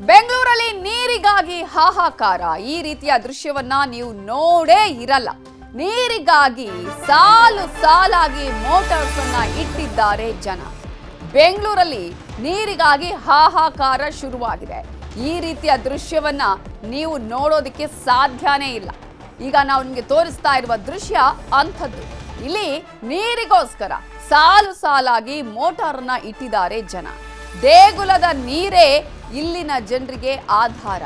ಬೆಂಗಳೂರಲ್ಲಿ ನೀರಿಗಾಗಿ ಹಾಹಾಕಾರ. ಈ ರೀತಿಯ ದೃಶ್ಯವನ್ನ ನೀವು ನೋಡೇ ಇರಲ್ಲ. ನೀರಿಗಾಗಿ ಸಾಲು ಸಾಲಾಗಿ ಮೋಟಾರ್ಸ್ ಅನ್ನ ಇಟ್ಟಿದ್ದಾರೆ ಜನ. ಬೆಂಗಳೂರಲ್ಲಿ ನೀರಿಗಾಗಿ ಹಾಹಾಕಾರ ಶುರುವಾಗಿದೆ. ಈ ರೀತಿಯ ದೃಶ್ಯವನ್ನ ನೀವು ನೋಡೋದಕ್ಕೆ ಸಾಧ್ಯನೇ ಇಲ್ಲ. ಈಗ ನಾವು ನಿಮಗೆ ತೋರಿಸ್ತಾ ಇರುವ ದೃಶ್ಯ ಅಂಥದ್ದು. ಇಲ್ಲಿ ನೀರಿಗೋಸ್ಕರ ಸಾಲು ಸಾಲಾಗಿ ಮೋಟಾರ್ನ ಇಟ್ಟಿದ್ದಾರೆ ಜನ. ದೇಗುಲದ ನೀರೇ ಇಲ್ಲಿನ ಜನರಿಗೆ ಆಧಾರ.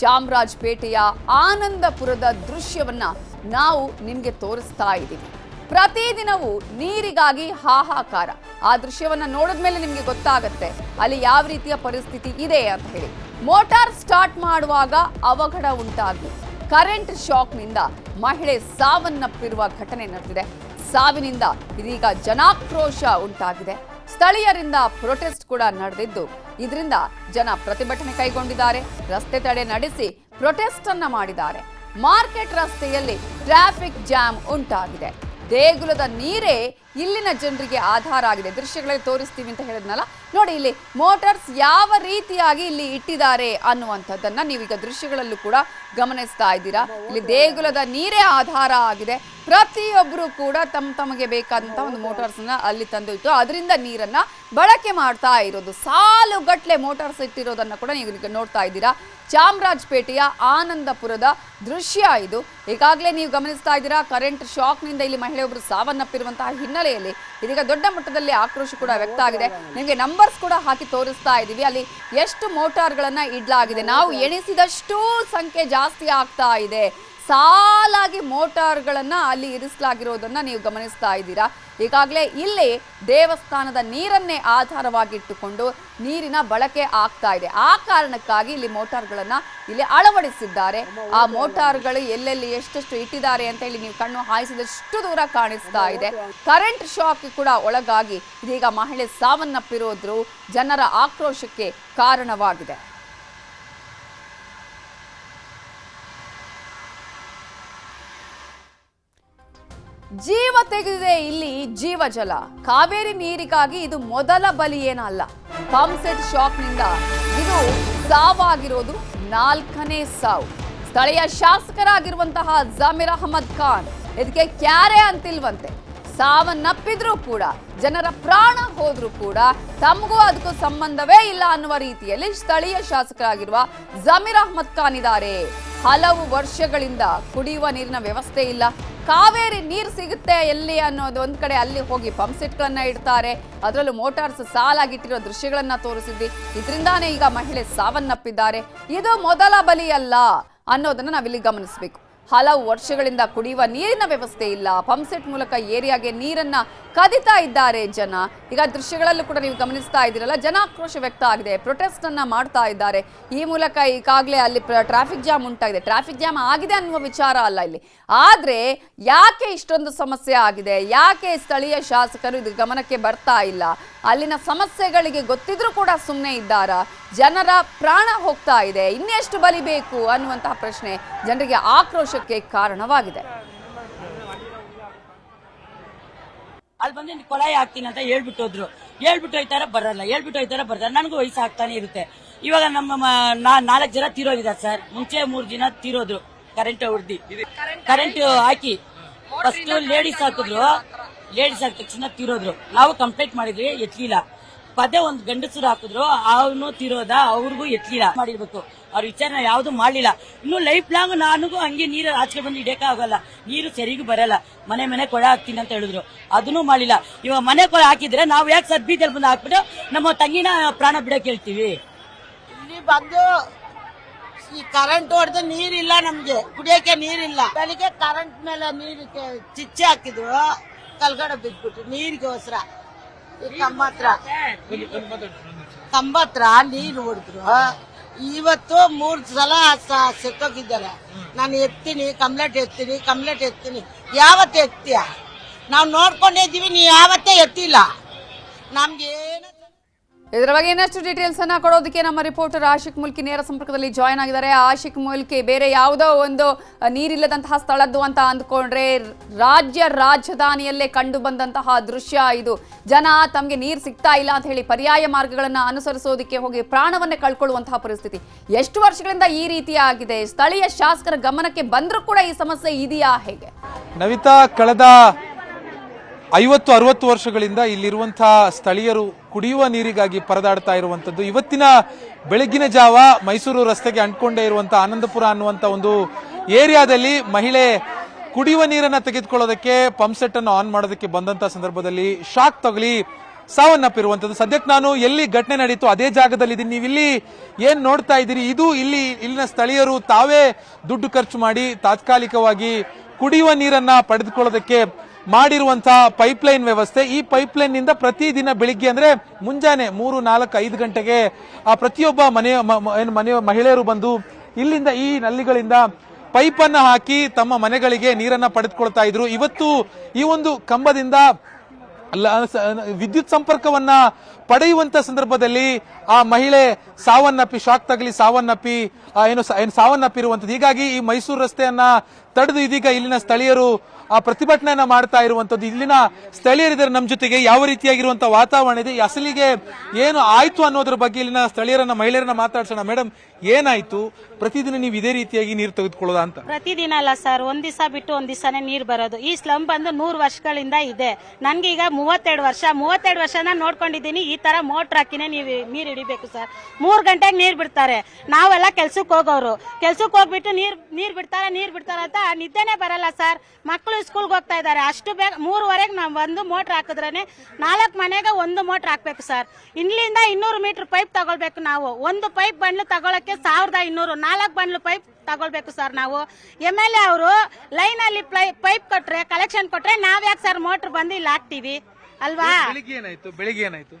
ಚಾಮರಾಜಪೇಟೆಯ ಆನಂದಪುರದ ದೃಶ್ಯವನ್ನ ನಾವು ನಿಮಗೆ ತೋರಿಸ್ತಾ ಇದ್ದೀವಿ. ಪ್ರತಿದಿನವೂ ನೀರಿಗಾಗಿ ಹಾಹಾಕಾರ. ಆ ದೃಶ್ಯವನ್ನ ನೋಡಿದ್ಮೇಲೆ ನಿಮಗೆ ಗೊತ್ತಾಗತ್ತೆ, ಅಲ್ಲಿ ಯಾವ ರೀತಿಯ ಪರಿಸ್ಥಿತಿ ಇದೆ ಅಂತ ಹೇಳಿ. ಮೋಟಾರ್ ಸ್ಟಾರ್ಟ್ ಮಾಡುವಾಗ ಅವಘಡ ಉಂಟಾಗಿ, ಕರೆಂಟ್ ಶಾಕ್ನಿಂದ ಮಹಿಳೆ ಸಾವನ್ನಪ್ಪಿರುವ ಘಟನೆ ನಡೆದಿದೆ. ಸಾವಿನಿಂದ ಇದೀಗ ಜನಾಕ್ರೋಶ ಉಂಟಾಗಿದೆ. ಸ್ಥಳೀಯರಿಂದ ಪ್ರೊಟೆಸ್ಟ್ ಕೂಡ ನಡೆದಿದ್ದು ಇದರಿಂದ ಜನ ಪ್ರತಿಭಟನೆ ಕೈಗೊಂಡಿದ್ದಾರೆ. ರಸ್ತೆ ತಡೆ ನಡೆಸಿ ಪ್ರೊಟೆಸ್ಟ್ ಅನ್ನ ಮಾಡಿದ್ದಾರೆ. ಮಾರ್ಕೆಟ್ ರಸ್ತೆಯಲ್ಲಿ ಟ್ರಾಫಿಕ್ ಜಾಮ್ ಉಂಟಾಗಿದೆ. ದೇಗುಲದ ನೀರೇ ಇಲ್ಲಿನ ಜನರಿಗೆ ಆಧಾರ ಆಗಿದೆ. ದೃಶ್ಯಗಳಲ್ಲಿ ತೋರಿಸ್ತೀವಿ ಅಂತ ಹೇಳಿದ್ನಲ್ಲ? ನೋಡಿ, ಇಲ್ಲಿ ಮೋಟರ್ಸ್ ಯಾವ ರೀತಿಯಾಗಿ ಇಲ್ಲಿ ಇಟ್ಟಿದ್ದಾರೆ ಅನ್ನುವಂಥದ್ದನ್ನ ನೀವೀಗ ದೃಶ್ಯಗಳಲ್ಲೂ ಕೂಡ ಗಮನಿಸ್ತಾ ಇದ್ದೀರಾ. ಇಲ್ಲಿ ದೇಗುಲದ ನೀರೇ ಆಧಾರ ಆಗಿದೆ. ಪ್ರತಿಯೊಬ್ಬರು ಕೂಡ ತಮ್ಮ ತಮಗೆ ಬೇಕಾದಂತ ಒಂದು ಮೋಟಾರ್ಸ್ನ ಅಲ್ಲಿ ತಂದು ಇಟ್ಟು ಅದರಿಂದ ನೀರನ್ನ ಬಳಕೆ ಮಾಡ್ತಾ ಇರೋದು. ಸಾಲು ಗಟ್ಲೆ ಮೋಟಾರ್ಸ್ ಇಟ್ಟಿರೋದನ್ನ ಕೂಡ ನೀವು ನೋಡ್ತಾ ಇದ್ದೀರಾ. ಚಾಮರಾಜಪೇಟೆಯ ಆನಂದಪುರದ ದೃಶ್ಯ ಇದು. ಈಗಾಗಲೇ ನೀವು ಗಮನಿಸ್ತಾ ಇದ್ದೀರಾ ಕರೆಂಟ್ ಶಾಕ್ನಿಂದ ಇಲ್ಲಿ ಮಹಿಳೆಯೊಬ್ಬರು ಸಾವನ್ನಪ್ಪಿರುವಂತಹ ಹಿನ್ನೆಲೆಯಲ್ಲಿ ಇದೀಗ ದೊಡ್ಡ ಮಟ್ಟದಲ್ಲಿ ಆಕ್ರೋಶ ಕೂಡ ವ್ಯಕ್ತ ಆಗಿದೆ. ನಿಮಗೆ ನಂಬರ್ಸ್ ಕೂಡ ಹಾಕಿ ತೋರಿಸ್ತಾ ಇದ್ದೀವಿ ಅಲ್ಲಿ ಎಷ್ಟು ಮೋಟಾರ್ಗಳನ್ನ ಇಡ್ಲಾಗಿದೆ. ನಾವು ಎಣಿಸಿದಷ್ಟು ಸಂಖ್ಯೆ ಜಾಸ್ತಿ ಆಗ್ತಾ ಇದೆ. ಸಾಲಾಗಿ ಮೋಟಾರ್ಗಳನ್ನು ಅಲ್ಲಿ ಇರಿಸಲಾಗಿರೋದನ್ನು ನೀವು ಗಮನಿಸ್ತಾ ಇದ್ದೀರಾ? ಈಗಾಗಲೇ ಇಲ್ಲಿ ದೇವಸ್ಥಾನದ ನೀರನ್ನೇ ಆಧಾರವಾಗಿಟ್ಟುಕೊಂಡು ನೀರಿನ ಬಳಕೆ ಆಗ್ತಾ ಇದೆ. ಆ ಕಾರಣಕ್ಕಾಗಿ ಇಲ್ಲಿ ಮೋಟಾರ್ಗಳನ್ನು ಇಲ್ಲಿ ಅಳವಡಿಸಿದ್ದಾರೆ. ಆ ಮೋಟಾರ್ಗಳು ಎಲ್ಲೆಲ್ಲಿ ಎಷ್ಟೆಷ್ಟು ಇಟ್ಟಿದ್ದಾರೆ ಅಂತ ಹೇಳಿ ನೀವು ಕಣ್ಣು ಹಾಯಿಸಿದಷ್ಟು ದೂರ ಕಾಣಿಸ್ತಾ ಇದೆ. ಕರೆಂಟ್ ಶಾಕ್ ಕೂಡ ಒಳಗಾಗಿ ಇದೀಗ ಮಹಿಳೆ ಸಾವನ್ನಪ್ಪಿರೋದ್ರು ಜನರ ಆಕ್ರೋಶಕ್ಕೆ ಕಾರಣವಾಗಿದೆ. ಜೀವ ತೆಗೆದಿದೆ ಇಲ್ಲಿ ಜೀವಜಲ ಕಾವೇರಿ ನೀರಿಗಾಗಿ ಇದು ಮೊದಲ ಬಲಿ ಏನಲ್ಲ. ಪಂಪ್ಸೆಟ್ ಶಾಕ್ನಿಂದ ಇದು ಸಾವಾಗಿರೋದು ನಾಲ್ಕನೇ ಸಾವು. ಸ್ಥಳೀಯ ಶಾಸಕರಾಗಿರುವಂತಹ ಜಮೀರ್ ಅಹಮದ್ ಖಾನ್ ಇದಕ್ಕೆ ಕ್ಯಾರೆ ಅಂತಿಲ್ವಂತೆ. ಸಾವನ್ನಪ್ಪಿದ್ರೂ ಕೂಡ, ಜನರ ಪ್ರಾಣ ಹೋದ್ರೂ ಕೂಡ ತಮಗೂ ಅದಕ್ಕೂ ಸಂಬಂಧವೇ ಇಲ್ಲ ಅನ್ನುವ ರೀತಿಯಲ್ಲಿ ಸ್ಥಳೀಯ ಶಾಸಕರಾಗಿರುವ ಜಮೀರ್ ಅಹಮದ್ ಖಾನ್ ಇದ್ದಾರೆ. ಹಲವು ವರ್ಷಗಳಿಂದ ಕುಡಿಯುವ ನೀರಿನ ವ್ಯವಸ್ಥೆ ಇಲ್ಲ. ಕಾವೇರಿ ನೀರು ಸಿಗುತ್ತೆ ಎಲ್ಲಿ ಅನ್ನೋದು ಒಂದು ಕಡೆ ಅಲ್ಲಿ ಹೋಗಿ ಪಂಪ್ ಸೆಟ್ಗಳನ್ನು ಇಡ್ತಾರೆ. ಅದರಲ್ಲೂ ಮೋಟಾರ್ಸ್ ಸಾಲಾಗಿಟ್ಟಿರೋ ದೃಶ್ಯಗಳನ್ನು ತೋರಿಸಿದ್ವಿ. ಇದರಿಂದಾನೇ ಈಗ ಮಹಿಳೆ ಸಾವನ್ನಪ್ಪಿದ್ದಾರೆ. ಇದು ಮೊದಲ ಬಲಿಯಲ್ಲ ಅನ್ನೋದನ್ನು ನಾವಿಲ್ಲಿ ಗಮನಿಸಬೇಕು. ಹಲವು ವರ್ಷಗಳಿಂದ ಕುಡಿಯುವ ನೀರಿನ ವ್ಯವಸ್ಥೆ ಇಲ್ಲ. ಪಂಪ್ಸೆಟ್ ಮೂಲಕ ಏರಿಯಾಗೆ ನೀರನ್ನ ಕದಿತಾ ಇದ್ದಾರೆ ಜನ. ಈಗ ದೃಶ್ಯಗಳಲ್ಲೂ ಕೂಡ ನೀವು ಗಮನಿಸ್ತಾ ಇದ್ದೀರಲ್ಲ, ಜನಾಕ್ರೋಶ ವ್ಯಕ್ತ ಆಗಿದೆ. ಪ್ರೊಟೆಸ್ಟ್ ಅನ್ನ ಮಾಡ್ತಾ ಇದ್ದಾರೆ. ಈ ಮೂಲಕ ಈಗಾಗಲೇ ಅಲ್ಲಿ ಟ್ರಾಫಿಕ್ ಜಾಮ್ ಉಂಟಾಗಿದೆ. ಟ್ರಾಫಿಕ್ ಜಾಮ್ ಆಗಿದೆ ಅನ್ನುವ ವಿಚಾರ ಅಲ್ಲ ಇಲ್ಲಿ. ಆದ್ರೆ ಯಾಕೆ ಇಷ್ಟೊಂದು ಸಮಸ್ಯೆ ಆಗಿದೆ? ಯಾಕೆ ಸ್ಥಳೀಯ ಶಾಸಕರು ಇದು ಗಮನಕ್ಕೆ ಬರ್ತಾ ಇಲ್ಲ? ಅಲ್ಲಿನ ಸಮಸ್ಯೆಗಳಿಗೆ ಗೊತ್ತಿದ್ರೂ ಕೂಡ ಸುಮ್ಮನೆ ಇದ್ದಾರ? ಜನರ ಪ್ರಾಣ ಹೋಗ್ತಾ ಇದೆ. ಇನ್ನೆಷ್ಟು ಬಲಿಬೇಕು ಅನ್ನುವಂತಹ ಪ್ರಶ್ನೆ. ಜನರಿಗೆ ಆಕ್ರೋಶಕ್ಕೆ ಕಾರಣವಾಗಿದೆ. ಅಲ್ಲಿ ಬಂದು ಕೊಲಾಯಿ ಹಾಕ್ತೀನಿ ಅಂತ ಹೇಳ್ಬಿಟ್ಟು ಹೋದ್ರು. ಹೇಳ್ಬಿಟ್ಟು ಹೋಯ್ತಾರ ಬರಲ್ಲ, ಹೇಳ್ಬಿಟ್ಟು ಹೋಯ್ತಾರ ಬರ್ತಾರೆ ನನಗೂ ವಯಸ್ಸು ಆಗ್ತಾನೆ ಇರುತ್ತೆ. ಇವಾಗ ನಮ್ಮ ನಾಲ್ಕು ಜನ ತೀರೋಗಿದ್ದಾರೆ ಸರ್. ಮುಂಚೆ ಮೂರು ದಿನ ತೀರೋದ್ರು. ಕರೆಂಟ್ ಹೊಡ್ದಿ ಕರೆಂಟ್ ಹಾಕಿ. ಫಸ್ಟ್ ಲೇಡೀಸ್ ಹಾಕಿದ್ರು. ಲೇಡೀಸ್ ಹಾಕಿದ ತಕ್ಷಣ ತೀರೋದ್ರು. ನಾವು ಕಂಪ್ಲೇಂಟ್ ಮಾಡಿದ್ವಿ, ಎತ್ಲಿಲ್ಲ. ಪದೇ ಒಂದು ಗಂಡಸರು ಹಾಕಿದ್ರು, ಅವನು ತಿರೋದ, ಅವ್ರಿಗೂ ಎತ್ತಲಿಲ್ಲ ಮಾಡಿರ್ಬೇಕು. ಅವ್ರ ವಿಚಾರನ ಯಾವ್ದು ಮಾಡ್ಲಿಲ್ಲ. ಇನ್ನು ಲೈಫ್ ಲಾಂಗ್ ನನಗೂ ಹಂಗೆ ನೀರು ಆಚೆ ಬಂದು ಹಿಡಿಯಕ ಆಗಲ್ಲ. ನೀರು ಸರಿಗೂ ಬರಲ್ಲ. ಮನೆ ಮನೆ ಕೊಳ ಹಾಕ್ತೀನಿ ಅಂತ ಹೇಳಿದ್ರು. ಅದನ್ನು ಮಾಡಿಲ್ಲ ಇವಾಗ ಮನೆ ಕೊಳ ಹಾಕಿದ್ರೆ ನಾವು ಯಾಕೆ ಸದ್ಬೀದಲ್ಲಿ ಬಂದು ಹಾಕ್ಬಿಟ್ಟು ನಮ್ಮ ತಂಗಿನ ಪ್ರಾಣ ಬಿಡಕ್ಕೆ ಹೇಳ್ತೀವಿ? ಇಲ್ಲಿ ಬಂದು ಈ ಕರೆಂಟ್ ಹೊಡೆದು ನೀರಿಲ್ಲ ನಮ್ಗೆ. ಕುಡಿಯಕ್ಕೆ ನೀರಿಲ್ಲ. ಬೆಳಿಗ್ಗೆ ಕರೆಂಟ್ ಮೇಲೆ ನೀರು ಚಿಚ್ಚೆ ಹಾಕಿದ್ರು. ಕಲ್ಗಡೆ ಬಿದ್ಬಿಟ್ಟು ನೀರಿಗೋಸ್ಕರ. ಈ ಕಂಬ ಹತ್ರ. ಕಂಬ ಹತ್ರ ನೀರು ಹೊಡೆದ್ರು. ಇವತ್ತು ಮೂರ್ ಸಲ ಸೆತ್ತೋಗಿದ್ದಾರೆ. ನಾನು ಎತ್ತೀನಿ ಕಂಪ್ಲೇಂಟ್ ಎತ್ತೀನಿ ಕಂಪ್ಲೇಂಟ್ ಎತ್ತೀನಿ. ಯಾವತ್ತೆ ಎತ್ತೀಯ? ನಾವು ನೋಡ್ಕೊಂಡಿದ್ದೀವಿ ನೀ ಯಾವತ್ತೇ ಎತ್ತಿಲ್ಲ. ನಮ್ಗೆ ಏನು ಇದರ ಬಗ್ಗೆ ಇನ್ನಷ್ಟು ಡೀಟೇಲ್ಸ್ ಅನ್ನ ಕೊಡೋದಕ್ಕೆ ನಮ್ಮ ರಿಪೋರ್ಟರ್ ಆಶಿಕ್ ಮುಲ್ಕಿ ನೇರ ಸಂಪರ್ಕದಲ್ಲಿ ಜಾಯ್ನ್ ಆಗಿದ್ದಾರೆ. ಆಶಿಕ್ ಮುಲ್ಕಿ, ಬೇರೆ ಯಾವುದೋ ಒಂದು ನೀರಿಲ್ಲದಂತಹ ಸ್ಥಳದ್ದು ಅಂತ ಅಂದ್ಕೊಂಡ್ರೆ ರಾಜ್ಯ ರಾಜಧಾನಿಯಲ್ಲೇ ಕಂಡು ಬಂದಂತಹ ದೃಶ್ಯ ಇದು. ಜನ ತಮಗೆ ನೀರು ಸಿಗ್ತಾ ಇಲ್ಲ ಅಂತ ಹೇಳಿ ಪರ್ಯಾಯ ಮಾರ್ಗಗಳನ್ನ ಅನುಸರಿಸೋದಕ್ಕೆ ಹೋಗಿ ಪ್ರಾಣವನ್ನೇ ಕಳ್ಕೊಳ್ಳುವಂತಹ ಪರಿಸ್ಥಿತಿ. ಎಷ್ಟು ವರ್ಷಗಳಿಂದ ಈ ರೀತಿ ಸ್ಥಳೀಯ ಶಾಸಕರ ಗಮನಕ್ಕೆ ಬಂದರೂ ಕೂಡ ಈ ಸಮಸ್ಯೆ ಇದೆಯಾ ಹೇಗೆ? ನವಿತಾ, ಕಳೆದ ಐವತ್ತು, ಅರವತ್ತು ವರ್ಷಗಳಿಂದ ಇಲ್ಲಿರುವಂತಹ ಸ್ಥಳೀಯರು ಕುಡಿಯುವ ನೀರಿಗಾಗಿ ಪರದಾಡ್ತಾ ಇರುವಂಥದ್ದು. ಇವತ್ತಿನ ಬೆಳಗ್ಗಿನ ಜಾವ ಮೈಸೂರು ರಸ್ತೆಗೆ ಅಂಟ್ಕೊಂಡೇ ಇರುವಂತಹ ಆನಂದಪುರ ಅನ್ನುವಂತ ಒಂದು ಏರಿಯಾದಲ್ಲಿ ಮಹಿಳೆ ಕುಡಿಯುವ ನೀರನ್ನ ತೆಗೆದುಕೊಳ್ಳೋದಕ್ಕೆ ಪಂಪ್ ಸೆಟ್ ಅನ್ನು ಆನ್ ಮಾಡೋದಕ್ಕೆ ಬಂದಂತ ಸಂದರ್ಭದಲ್ಲಿ ಶಾಕ್ ತಗಲಿ ಸಾವನ್ನಪ್ಪಿರುವಂತದ್ದು ಸದ್ಯಕ್ಕೆ ನಾನು ಎಲ್ಲಿ ಘಟನೆ ನಡೀತು ಅದೇ ಜಾಗದಲ್ಲಿ ಇದೀನಿ ನೀವು ಇಲ್ಲಿ ಏನ್ ನೋಡ್ತಾ ಇದ್ದೀರಿ? ಇದು ಇಲ್ಲಿ, ಇಲ್ಲಿನ ಸ್ಥಳೀಯರು ತಾವೇ ದುಡ್ಡು ಖರ್ಚು ಮಾಡಿ ತಾತ್ಕಾಲಿಕವಾಗಿ ಕುಡಿಯುವ ನೀರನ್ನ ಪಡೆದುಕೊಳ್ಳೋದಕ್ಕೆ ಮಾಡಿರುವಂತಹ ಪೈಪ್ಲೈನ್ ವ್ಯವಸ್ಥೆ, ಈ ಪೈಪ್ಲೈನ್ನಿಂದ ಪ್ರತಿದಿನ ಬೆಳಿಗ್ಗೆ ಅಂದ್ರೆ ಮುಂಜಾನೆ ಮೂರು, ನಾಲ್ಕು, ಐದು ಗಂಟೆಗೆ ಆ ಪ್ರತಿಯೊಬ್ಬ ಮನೆಯ ಏನು ಮನೆಯ ಮಹಿಳೆಯರು ಬಂದು ಇಲ್ಲಿಂದ ಈ ನಲ್ಲಿಗಳಿಂದ ಪೈಪ್ ಅನ್ನ ಹಾಕಿ ತಮ್ಮ ಮನೆಗಳಿಗೆ ನೀರನ್ನ ಪಡೆದುಕೊಳ್ತಾ ಇದ್ರು. ಇವತ್ತು ಈ ಒಂದು ಕಂಬದಿಂದ ವಿದ್ಯುತ್ ಸಂಪರ್ಕವನ್ನ ಪಡೆಯುವಂತ ಸಂದರ್ಭದಲ್ಲಿ ಆ ಮಹಿಳೆ ಸಾವನ್ನಪ್ಪಿ, ಶಾಕ್ ತಗಲಿ ಸಾವನ್ನಪ್ಪಿ ಏನು ಏನು ಸಾವನ್ನಪ್ಪಿರುವಂತದ್ದು ಹೀಗಾಗಿ ಈ ಮೈಸೂರು ರಸ್ತೆಯನ್ನ ತಡೆದು ಇದೀಗ ಇಲ್ಲಿನ ಸ್ಥಳೀಯರು ಆ ಪ್ರತಿಭಟನೆಯನ್ನ ಮಾಡ್ತಾ ಇರುವಂತದ್ದು ಇಲ್ಲಿನ ಸ್ಥಳೀಯರಿದ್ದಾರೆ ನಮ್ಮ ಜೊತೆಗೆ. ಯಾವ ರೀತಿಯಾಗಿರುವಂತ ವಾತಾವರಣ ಇದೆ? ಅಸಲಿಗೆ ಏನು ಆಯ್ತು ಅನ್ನೋದ್ರ ಬಗ್ಗೆ ಇಲ್ಲಿನ ಸ್ಥಳೀಯರನ್ನ, ಮಹಿಳೆಯರನ್ನ ಮಾತಾಡ್ಸೋಣ. ಮೇಡಮ್ ಏನಾಯ್ತು? ಪ್ರತಿದಿನ ನೀವು ಇದೇ ರೀತಿಯಾಗಿ ನೀರು ತೆಗೆದುಕೊಳ್ಳೋದಾ ಅಂತ. ಪ್ರತಿದಿನ ಅಲ್ಲ ಸರ್. ಒಂದ್ ದಿವಸ ಬಿಟ್ಟು ಒಂದ್ ದಿವಸನೇ ನೀರು ಬರೋದು. ಈ ಸ್ಲಮ್ ಬಂದು ನೂರು ವರ್ಷಗಳಿಂದ ಇದೆ. ನನ್ಗೆ ಈಗ ಮೂವತ್ತೆರಡು ವರ್ಷ. ಮೂವತ್ತೆರಡು ವರ್ಷನ ನೋಡ್ಕೊಂಡಿದ್ದೀನಿ. ಈ ತರ ಮೋಟ್ರ್ ಹಾಕಿನೇ ನೀವು ನೀರ್ ಹಿಡಿಬೇಕು ಸರ್. ಮೂರ್ ಗಂಟೆಗೆ ನೀರ್ ಬಿಡ್ತಾರೆ. ನಾವೆಲ್ಲ ಕೆಲ್ಸಕ್ಕೆ ಹೋಗೋರು. ಕೆಲ್ಸಕ್ಕೆ ಹೋಗ್ಬಿಟ್ಟು ನೀರ್ ನೀರ್ ಬಿಡ್ತಾರೆ ನೀರ್ ಬಿಡ್ತಾರೆ ಅಂತ ನಿದ್ದೆನೆ ಬರಲ್ಲ ಸರ್. ಮಕ್ಕಳು ಸ್ಕೂಲ್ಗೆ ಹೋಗ್ತಾ ಇದ್ದಾರೆ ಅಷ್ಟು ಬೇಗ ಮೂರುವರೆಗೆ ನಾವು ಒಂದು ಮೋಟ್ರ್ ಹಾಕಿದ್ರೇನೆ ನಾಲ್ಕು ಮನೆಗೆ ಒಂದು ಮೋಟ್ರ್ ಹಾಕ್ಬೇಕು ಸರ್. ಇಲ್ಲಿಂದ ಇನ್ನೂರು ಮೀಟರ್ ಪೈಪ್ ತಗೊಳ್ಬೇಕು ನಾವು. ಒಂದು ಪೈಪ್ ಬಂಡ್ಲು ತಗೊಳಕ್ಕೆ ಸಾವಿರದ ಇನ್ನೂರು, ನಾಲ್ಕು ಬಂಡ್ಲು ಪೈಪ್ ತಗೊಳ್ಬೇಕು ಸರ್ ನಾವು. ಎಂ ಎಲ್ ಎ ಅವರು ಲೈನ್ ಅಲ್ಲಿ ಪೈಪ್ ಕೊಟ್ರೆ ಕಲೆಕ್ಷನ್ ಕೊಟ್ರೆ ನಾವ್ ಯಾಕೆ ಸರ್ ಮೋಟ್ರ್ ಬಂದು ಇಲ್ಲಿ ಹಾಕ್ತಿವಿ. ಅಲ್ವಾ? ಬೆಳಿಗ್ಗೆ ಏನಾಯ್ತು? ಬೆಳಿಗ್ಗೆ ಏನಾಯ್ತು?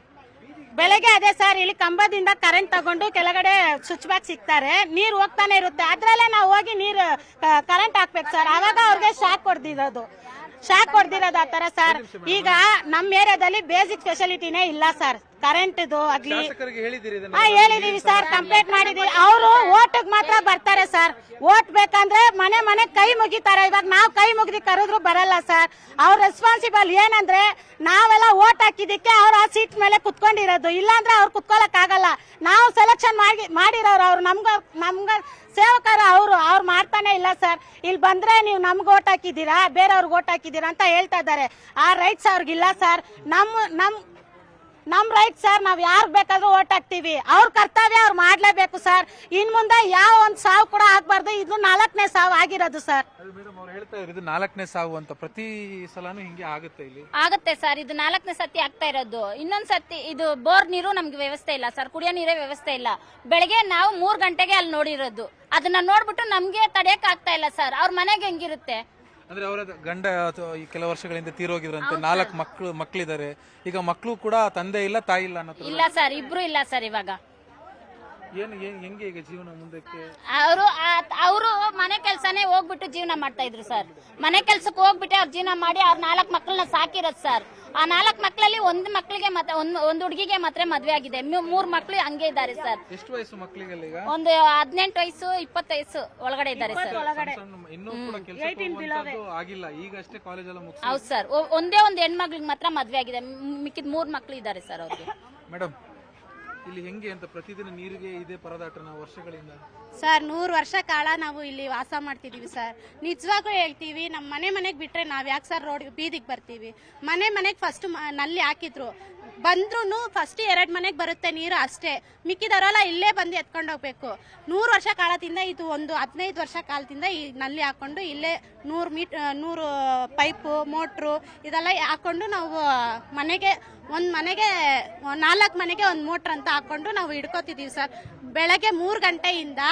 ಬೆಳಗ್ಗೆ ಅದೇ ಸರ್ ಇಲ್ಲಿ ಕಂಬದಿಂದ ಕರೆಂಟ್ ತಗೊಂಡು ಕೆಳಗಡೆ ಸ್ವಿಚ್ ಬ್ಯಾಕ್ ಸಿಗ್ತಾರೆ. ನೀರು ಹೋಗ್ತಾನೆ ಇರುತ್ತೆ. ಅದ್ರಲ್ಲೇ ನಾವು ಹೋಗಿ ನೀರು ಕರೆಂಟ್ ಹಾಕ್ಬೇಕು ಸರ್ ಅವಾಗ ಅವ್ರಿಗೆ ಶಾಕ್ ಹೊಡೆದಿರೋದು ಶಾಕ್ ಹೊಡೆದಿರೋದು ಆ ಥರ ಸರ್ ಈಗ ನಮ್ಮ ಏರಿಯಾದಲ್ಲಿ ಬೇಸಿಕ್ ಫೆಸಿಲಿಟಿನೇ ಇಲ್ಲ ಸರ್ ಕರೆಂಟ್ ಆಗ್ಲಿ ಹಾ ಹೇಳಿದೀವಿ ಸರ್ ಕಂಪ್ಲೇಂಟ್ ಮಾಡಿದೀವಿ ಅವರು ಓಟಿಗೆ ಮಾತ್ರ ಬರ್ತಾರೆ ಸರ್ ಓಟ್ ಬೇಕಂದ್ರೆ ಮನೆ ಮನೆ ಕೈ ಮುಗಿತಾರೆ. ಇವಾಗ ನಾವು ಕೈ ಮುಗಿದು ಕರೆದ್ರು ಬರಲ್ಲ ಸರ್ ಅವ್ರ ರೆಸ್ಪಾನ್ಸಿಬಲ್ ಏನಂದ್ರೆ ನಾವೆಲ್ಲ ಓಟ್ ಹಾಕಿದಕ್ಕೆ ಅವ್ರು ಆ ಸೀಟ್ ಮೇಲೆ ಕುತ್ಕೊಂಡಿರೋದು. ಇಲ್ಲಾಂದ್ರೆ ಅವ್ರು ಕುತ್ಕೊಳಕ್ ಆಗಲ್ಲ. ನಾವು ಸೆಲೆಕ್ಷನ್ ಮಾಡಿ ಮಾಡಿರೋರು ಅವ್ರು. ನಮ್ಗ ನಮ್ಗ ಸೇವಕರು ಅವರು. ಅವ್ರು ಮಾಡ್ತಾನೆ ಇಲ್ಲ ಸರ್ ಇಲ್ಲಿ ಬಂದ್ರೆ ನೀವು ನಮ್ಗೆ ಓಟ್ ಹಾಕಿದ್ದೀರಾ? ಬೇರೆಯವ್ರಿಗೆ ಓಟ್ ಹಾಕಿದ್ದೀರಾ ಅಂತ ಹೇಳ್ತಾ ಇದ್ದಾರೆ ಆ ರೈಟ್ಸ್ ಅವ್ರಿಗಿಲ್ಲ ಸರ್ ನಮ್ಮ ನಮ್ ನಮ್ ರೈಟ್ ಸರ್ ನಾವ್ ಯಾರ್ ಬೇಕಾದ್ರೂ ಓಟ್ ಹಾಕ್ತಿವಿ. ಅವ್ರ ಕರ್ತವ್ಯ ಅವ್ರು ಮಾಡ್ಲೇಬೇಕು ಸರ್. ಇನ್ ಮುಂದೆ ಯಾವ ಒಂದ್ ಸಾವು ಕೂಡ ಆಗ್ಬಾರ್ದು. ಇದು ನಾಲ್ಕನೇ ಸಾವು ಆಗಿರೋದು ಸರ್. ಇದು ಅವ್ರು ಹೇಳ್ತಾ ಇರೋದು ನಾಲ್ಕನೇ ಸಾವು ಅಂತ. ಪ್ರತಿ ಸಲನೂ ಹಿಂಗೆ ಆಗುತ್ತೆ ಇಲ್ಲಿ. ಆಗುತ್ತೆ ಸರ್ ಇದು ನಾಲ್ಕನೇ ಸತಿ ಆಗ್ತಾ ಇರೋದು. ಇನ್ನೊಂದ್ ಸತಿ ಇದು ಬೋರ್ ನೀರು ನಮ್ಗೆ ವ್ಯವಸ್ಥೆ ಇಲ್ಲ ಸರ್ ಕುಡಿಯೋ ನೀರೇ ವ್ಯವಸ್ಥೆ ಇಲ್ಲ. ಬೆಳಗ್ಗೆ ನಾವು ಮೂರ್ ಗಂಟೆಗೆ ಅಲ್ಲಿ ನೋಡಿರೋದು. ಅದನ್ನ ನೋಡ್ಬಿಟ್ಟು ನಮ್ಗೆ ತಡೆಯಕ್ ಆಗ್ತಾ ಇಲ್ಲ ಸರ್. ಅವ್ರ ಮನೆಗೆ ಹೆಂಗಿರುತ್ತೆ? ಅಂದ್ರೆ ಅವರ ಗಂಡ ಕೆಲವು ವರ್ಷಗಳಿಂದ ತೀರೋಗಿದ್ರಂತೆ ನಾಲ್ಕು ಮಕ್ಕಳು ಮಕ್ಕಳಿದ್ದಾರೆ ಈಗ ಮಕ್ಕಳು ಕೂಡ ತಂದೆ ಇಲ್ಲ ತಾಯಿ ಇಲ್ಲ ಅನ್ನೋ ಇಲ್ಲ ಸರ್ ಇಬ್ರು ಇಲ್ಲ ಸರ್ ಇವಾಗ. ಏನು ಹೆಂಗೆ ಈಗ ಜೀವನ ಮುಂದಕ್ಕೆ? ಅವರು ಅವರು ಮನೆ ಕೆಲಸನೇ ಹೋಗ್ಬಿಟ್ಟು ಜೀವನ ಮಾಡ್ತಾ ಇದ್ರು ಸರ್. ಮನೆ ಕೆಲ್ಸಕ್ಕೆ ಹೋಗ್ಬಿಟ್ಟು ಅವ್ರ ಜೀವನ ಮಾಡಿ ಅವ್ರ ನಾಲ್ಕು ಮಕ್ಕಳನ್ನ ಸಾಕಿರೋದು ಸರ್. ಆ ನಾಲ್ಕು ಮಕ್ಕಳಲ್ಲಿ ಒಂದು ಮಕ್ಕಳಿಗೆ ಮತ್ತೆ ಒಂದು ಒಂದು ಹುಡುಗಿಗೆ ಮಾತ್ರ ಮದುವೆ ಆಗಿದೆ. ಮೂರು ಮೂರ್ ಮಕ್ಕಳು ಹಂಗೆ ಇದ್ದಾರೆ ಸರ್. ಎಷ್ಟು ವಯಸ್ಸು ಮಕ್ಕಳಿಗೆಲ್ಲ ಈಗ? ಒಂದು ಹದಿನೆಂಟು ವಯಸ್ಸು ಇಪ್ಪತ್ತು ವಯಸ್ಸು ಒಳಗಡೆ ಇದ್ದಾರೆ ಸರ್. ಸಣ್ಣ ಸಣ್ಣ ಇನ್ನೂ ಕೂಡ ಕೆಲಸ ಆಗಿಲ್ಲ. ಈಗ ಅಷ್ಟೇ ಕಾಲೇಜ್ ಎಲ್ಲ ಮುಗಿಸಿ ಹೌದು ಸರ್. ಒ- ಒಂದೇ ಒಂದು ಹೆಣ್ಮಕ್ಳಿಗೆ ಮಾತ್ರ ಮದುವೆ ಆಗಿದೆ. ಮ್- ಮಿಕ್ಕಿದ ಮೂರ್ ಮಕ್ಕಳು ಇದ್ದಾರೆ ಸರ್ ಅವ್ರಿಗೆ. ಮೇಡಮ್ ಇಲ್ಲಿ ಹೆಂಗೆ ಅಂತ ಪ್ರತಿದಿನ ನೀರಿಗೆ ಇದೆ ಪರದಾಟನ ವರ್ಷಗಳಿಂದ? ಸರ್, ನೂರು ವರ್ಷ ಕಾಲ ನಾವು ಇಲ್ಲಿ ವಾಸ ಮಾಡ್ತಿದೀವಿ ಸರ್. ನಿಜವಾಗೂ ಹೇಳ್ತೀವಿ ನಮ್ಮ ಮನೆ ಮನೆಗೆ ಬಿಟ್ರೆ ನಾವು ಯಾಕೆ ಸರ್ ರೋಡ್ ಬೀದಿಗೆ ಬರ್ತೀವಿ? ಮನೆ ಮನೆಗೆ ಫಸ್ಟ್ನಲ್ಲಿ ಹಾಕಿದ್ರು. ಬಂದ್ರು ಫಸ್ಟ್ ಎರಡು ಮನೆಗೆ ಬರುತ್ತೆ ನೀರು ಅಷ್ಟೇ. ಮಿಕ್ಕಿದವರೆಲ್ಲ ಇಲ್ಲೇ ಬಂದು ಎತ್ಕೊಂಡು ಹೋಗ್ಬೇಕು. ನೂರು ವರ್ಷ ಕಾಲದಿಂದ ಇದು ಒಂದು ಹದಿನೈದು ವರ್ಷ ಕಾಲದಿಂದ ಈ ನಲ್ಲಿ ಹಾಕೊಂಡು ಇಲ್ಲೇ ನೂರು ಮೀಟ್ ನೂರು ಪೈಪು ಮೋಟ್ರು ಇದೆಲ್ಲ ಹಾಕ್ಕೊಂಡು ನಾವು ಮನೆಗೆ ಒಂದು ಮನೆಗೆ ನಾಲ್ಕು ಮನೆಗೆ ಒಂದು ಮೋಟ್ರ್ ಅಂತ ಹಾಕ್ಕೊಂಡು ನಾವು ಹಿಡ್ಕೋತಿದೀವಿ ಸರ್. ಬೆಳಗ್ಗೆ ಮೂರು ಗಂಟೆಯಿಂದ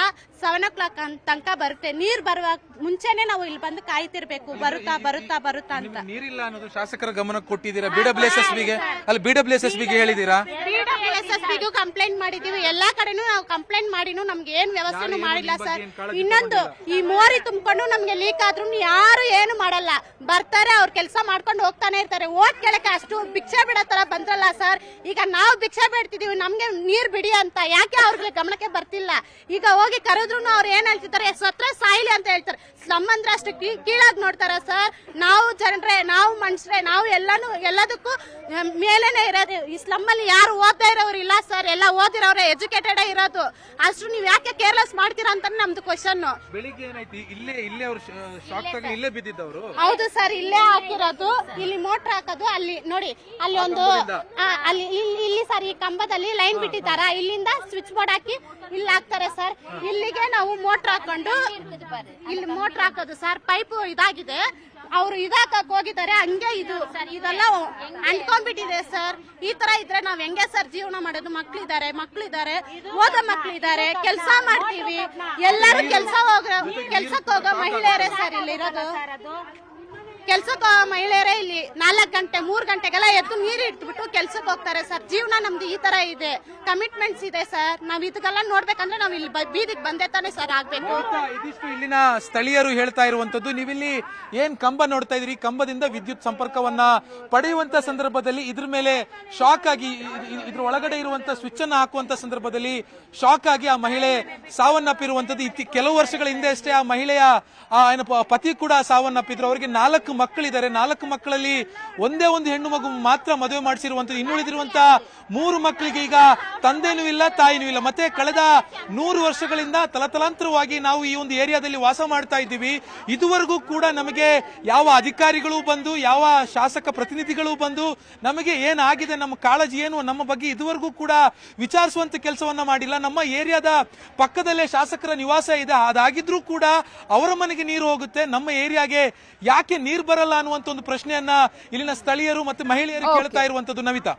ಸೆವೆನ್ ಓ ಕ್ಲಾಕ್ ತನಕ ಬರುತ್ತೆ. ನೀರು ಬರುವ ಮುಂಚೆನೆ ನಾವು ಇಲ್ಲಿ ಬಂದು ಕಾಯ್ತಿರ್ಬೇಕು. ಬರುತ್ತಾ ಬರುತ್ತಾ ಬರುತ್ತಾ ಅಂತ. ನೀರಿಲ್ಲ ಅನ್ನೋದು ಶಾಸಕರ ಗಮನಕ್ಕೆ ಕೊಟ್ಟಿದ್ದೀರಾ? ಬಿಗೆ ಅಲ್ಲಿ ಬಿ ಡಬ್ಲ್ಯೂ ಎಸ್ ಎಸ್ ಬಿಗೆ ಹೇಳಿದೀರಾ ಬಿಗೂ ಕಂಪ್ಲೇಂಟ್ ಮಾಡಿದೀವಿ. ಎಲ್ಲಾ ಕಡೆನೂ ನಾವು ಕಂಪ್ಲೇಂಟ್ ಮಾಡಿನೂ ನಮ್ಗೆ ಏನ್ ವ್ಯವಸ್ಥೆನೂ ಮಾಡಿಲ್ಲ ಸರ್. ಇನ್ನೊಂದು ಈ ಮೋರಿ ತುಂಬಿಕೊಂಡು ನಮ್ಗೆ ಲೀಕ್ ಆದ್ರೂ ಯಾರು ಏನು ಮಾಡಲ್ಲ. ಬರ್ತಾರೆ, ಅವ್ರ ಕೆಲಸ ಮಾಡ್ಕೊಂಡು ಹೋಗ್ತಾನೆ ಇರ್ತಾರೆ. ಓಟ್ ಕೇಳಕ್ಕೆ ಅಷ್ಟು ಭಿಕ್ಷೆ ಬಿಡೋ ತರ ಬಂದ್ರಲ್ಲ ಸರ್. ಈಗ ನಾವು ಭಿಕ್ಷೆ ಬಿಡ್ತಿದೀವಿ, ನಮ್ಗೆ ನೀರ್ ಬಿಡಿ ಅಂತ. ಯಾಕೆ ಅವ್ರಿಗೆ ಗಮನಕ್ಕೆ ಬರ್ತಿಲ್ಲ? ಈಗ ಹೋಗಿ ಕರೆದ್ರು ಅವ್ರು ಏನ್ ಹೇಳ್ತಿದ್ದಾರೆ? ಸತ್ರ ಸಾಯಿಲಿ ಅಂತ ಹೇಳ್ತಾರೆ. ಸ್ಲಮ್ ಅಂದ್ರೆ ಅಷ್ಟು ಕೀಳಾಗಿ ನೋಡ್ತಾರ ಸರ್? ನಾವು ಜನರೇ, ನಾವು ಮನುಷ್ಯರೇ ನಾವು ಎಲ್ಲಾನು ಎಲ್ಲದಕ್ಕೂ ಮೇಲೇನೆ ಇರೋದು. ಈ ಸ್ಲಮ್ ಅಲ್ಲಿ ಯಾರು ಓದ್ತಾ ಇರೋರು ಇಲ್ಲ ಸರ್ ಎಲ್ಲ ಓದಿರೋರೆ ಎಜುಕೇಟೆಡ್ ಇರೋದು. ಅಷ್ಟು ನೀವು ಯಾಕೆ ಕೇರ್ಲೆಸ್ ಮಾಡ್ತೀರಾ ಅಂತ ನಮ್ದು ಕ್ವಶನ್ ಬೆಳಿಗ್ಗೆ ಏನಾಯ್ತು? ಇಲ್ಲೇ ಇಲ್ಲೇ ಅವ್ರು ಶಾಕ್ ತಗೊಂಡು ಇಲ್ಲೇ ಬಿದ್ದಿದ್ದವರು? ಹೌದು ಸರ್ ಇಲ್ಲೇ ಹಾಕಿರೋದು. ಇಲ್ಲಿ ಮೋಟರ್ ಹಾಕೋದು. ಅಲ್ಲಿ ನೋಡಿ ಅಲ್ಲಿ ಒಂದು ಆ, ಅಲ್ಲಿ ಇಲ್ಲಿ ಇಲ್ಲಿ ಸರ್ ಈ ಕಂಬದಲ್ಲಿ ಲೈನ್ ಬಿಟ್ಟಿದ್ದಾರ. ಇಲ್ಲಿಂದ ಸ್ವಿಚ್ ಬೋರ್ಡ್ ಹಾಕಿ ಇಲ್ಲಿ ಹಾಕ್ತಾರೆ ಸರ್ ಇಲ್ಲಿಗೆ ನಾವು ಮೋಟರ್ ಹಾಕೊಂಡು ಇಲ್ಲಿ ಮೋಟರ್ ಹಾಕೋದು ಸರ್ ಪೈಪ್ ಇದಾಗಿದೆ. ಅವರು ಇದಾಕಕ್ ಹೋಗಿದ್ದಾರೆ, ಹಂಗೆ ಇದು. ಇದೆಲ್ಲ ಅನ್ಕೊಂಡ್ಬಿಟ್ಟಿದೆ ಸರ್. ಈ ತರ ಇದ್ರೆ ನಾವ್ ಹೆಂಗೆ ಸರ್ ಜೀವನ ಮಾಡೋದು? ಮಕ್ಳಿದ್ದಾರೆ ಮಕ್ಳಿದ್ದಾರೆ ಓದೋ ಮಕ್ಳಿದ್ದಾರೆ ಕೆಲಸ ಮಾಡ್ತೀವಿ. ಎಲ್ಲರೂ ಕೆಲಸ ಹೋಗ ಕೆಲ್ಸಕ್ಕೆ ಹೋಗೋ ಮಹಿಳೆಯರೇ ಸರ್ ಇಲ್ಲಿ ಇರೋದು ಕೆಲ್ಸಕ್ಕೆ ಮಹಿಳೆಯರೇ ಇಲ್ಲಿ ನಾಲ್ಕು ಗಂಟೆ, ಮೂರು ಗಂಟೆಗೆಲ್ಲ ಎದ್ದು ನೀರು ಇಟ್ಬಿಟ್ಟು ಕೆಲ್ಸಕ್ಕೆ ಹೋಗ್ತಾರೆ ಸರ್. ಜೀವನ ನಮ್ದು ಈ ತರ ಇದೆ. ಕಮಿಟ್ಮೆಂಟ್ಸ್ ಇದೆ ಸರ್. ನಾವ್ ಇದಕ್ಕೆಲ್ಲ ನೋಡ್ಬೇಕಂದ್ರೆ ನಾವ್ ಇಲ್ಲಿ ಬೀದಿಗೆ ಬಂದೇ ತಾನೆ ಸರ್ ಆಗ್ಬೇಕು. ಇದಿಷ್ಟು ಇಲ್ಲಿನ ಸ್ಥಳೀಯರು ಹೇಳ್ತಾ ಇರುವಂತದ್ದು, ನೀವಿಲ್ಲಿ ಏನ್ ಕಂಬ ನೋಡ್ತಾ ಇದ್ರಿ ಕಂಬದಿಂದ ವಿದ್ಯುತ್ ಸಂಪರ್ಕವನ್ನ ಪಡೆಯುವಂತ ಸಂದರ್ಭದಲ್ಲಿ ಇದ್ರ ಮೇಲೆ ಶಾಕ್ ಆಗಿ ಇದ್ರ ಒಳಗಡೆ ಇರುವಂತ ಸ್ವಿಚ್ ಅನ್ನ ಹಾಕುವಂತ ಸಂದರ್ಭದಲ್ಲಿ ಶಾಕ್ ಆಗಿ ಆ ಮಹಿಳೆ ಸಾವನ್ನಪ್ಪಿರುವಂತದ್ದು. ಕೆಲವು ವರ್ಷಗಳ ಹಿಂದೆ ಅಷ್ಟೇ ಆ ಮಹಿಳೆಯ ಏನಪ್ಪ ಪತಿ ಕೂಡ ಸಾವನ್ನಪ್ಪಿದ್ರು. ಅವರಿಗೆ ನಾಲ್ಕು ಮಕ್ಕಳಿದ್ದಾರೆ. ನಾಲ್ಕು ಮಕ್ಕಳಲ್ಲಿ ಒಂದೇ ಒಂದು ಹೆಣ್ಣು ಮಗು ಮಾತ್ರ ಮದುವೆ ಮಾಡಿಸಿರುವಂತದ್ದು ಇನ್ನುಳಿದಿರುವಂತ ಮೂರು ಮಕ್ಕಳಿಗೆ ಈಗ ತಂದೆನೂ ಇಲ್ಲ, ತಾಯಿನೂ ಇಲ್ಲ. ಮತ್ತೆ ಕಳೆದ ನೂರು ವರ್ಷಗಳಿಂದ ತಲತಲಾಂತರವಾಗಿ ನಾವು ಈ ಒಂದು ಏರಿಯಾದಲ್ಲಿ ವಾಸ ಮಾಡ್ತಾ ಇದ್ದೀವಿ. ಇದುವರೆಗೂ ಕೂಡ ನಮಗೆ ಯಾವ ಅಧಿಕಾರಿಗಳು ಬಂದು, ಯಾವ ಶಾಸಕ ಪ್ರತಿನಿಧಿಗಳು ಬಂದು ನಮಗೆ ಏನಾಗಿದೆ, ನಮ್ಮ ಕಾಳಜಿ ಏನು, ನಮ್ಮ ಬಗ್ಗೆ ಇದುವರೆಗೂ ಕೂಡ ವಿಚಾರಿಸುವಂತ ಕೆಲಸವನ್ನ ಮಾಡಿಲ್ಲ. ನಮ್ಮ ಏರಿಯಾದ ಪಕ್ಕದಲ್ಲೇ ಶಾಸಕರ ನಿವಾಸ ಇದೆ. ಅದಾಗಿದ್ರೂ ಕೂಡ ಅವರ ಮನೆಗೆ ನೀರು ಹೋಗುತ್ತೆ. ನಮ್ಮ ಏರಿಯಾಗೆ ಯಾಕೆ ನೀರು ಬರಲ್ಲ ಅನ್ನುವಂತ ಒಂದು ಪ್ರಶ್ನೆಯನ್ನ ಇಲ್ಲಿನ ಸ್ಥಳೀಯರು ಮತ್ತು ಮಹಿಳೆಯರು ಕೇಳ್ತಾ ಇರುವಂತದ್ದು ನವಿತಾ.